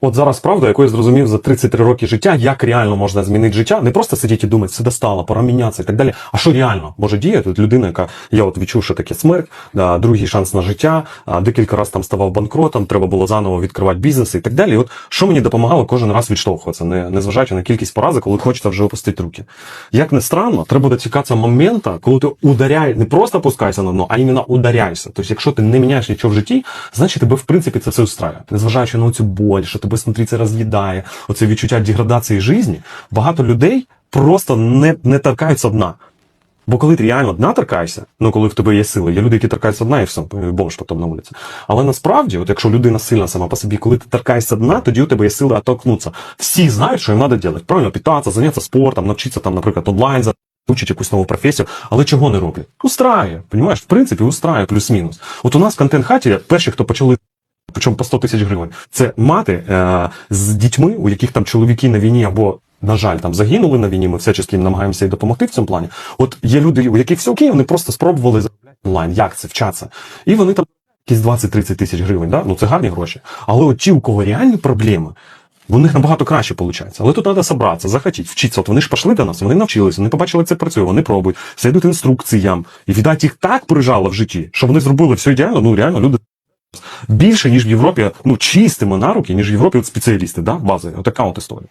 От зараз правда, яку я зрозумів за 33 роки життя, як реально можна змінити життя, не просто сидіти і думати, все достало, пора мінятися і так далі. А що реально може діяти? От людина, яка я от відчув, що таке смерть, да, другий шанс на життя, а, декілька разів там ставав банкротом, треба було заново відкривати бізнес і так далі. І от що мені допомагало кожен раз відштовхуватися, не, не зважаючи на кількість поразок, коли хочеться вже опустити руки. Як не странно, треба дочекатися моменту, коли ти ударяєш, не просто опускаєшся на дно, а іменно ударяєшся. Тобто, якщо ти не міняєш нічого в житті, значить тебе в принципі це все устраює. Незважаючи на цю боль, що тебе снутрі це роз'їдає, оце відчуття деградації житті, багато людей просто не, не торкаються дна. Бо коли ти реально дна торкаєшся, ну коли в тебе є сили, є люди, які торкаються дна і все, бомж потім на вулиці. Але насправді, от якщо людина сильна сама по собі, коли ти торкаєшся дна, тоді у тебе є сили оттолкнутися. Всі знають, що їм треба робити. Правильно питатися, зайнятися спортом, навчитися там, наприклад, онлайн Учить якусь нову професію, але чого не роблять? Устраює, понімаєш? В принципі, устраює плюс-мінус. От у нас в контент-хаті перші, хто почали, причому по 100 тисяч гривень, це мати е, з дітьми, у яких там чоловіки на війні або, на жаль, там загинули на війні. Ми всячески намагаємося і допомогти в цьому плані. От є люди, у яких все окей, вони просто спробували заробляти онлайн. Як це вчаться? І вони там якісь 20-30 тисяч гривень, да? ну це гарні гроші. Але от ті, у кого реальні проблеми, у них набагато краще виходить. Але тут треба зібратися, захотіти, вчитися. От вони ж пішли до нас, вони навчилися, вони побачили, як це працює, вони пробують, слідують інструкціям. І віддать їх так прижало в житті, що вони зробили все ідеально, ну реально люди. Більше, ніж в Європі, ну чистимо на руки, ніж в Європі от спеціалісти, да, бази. Отака от історія.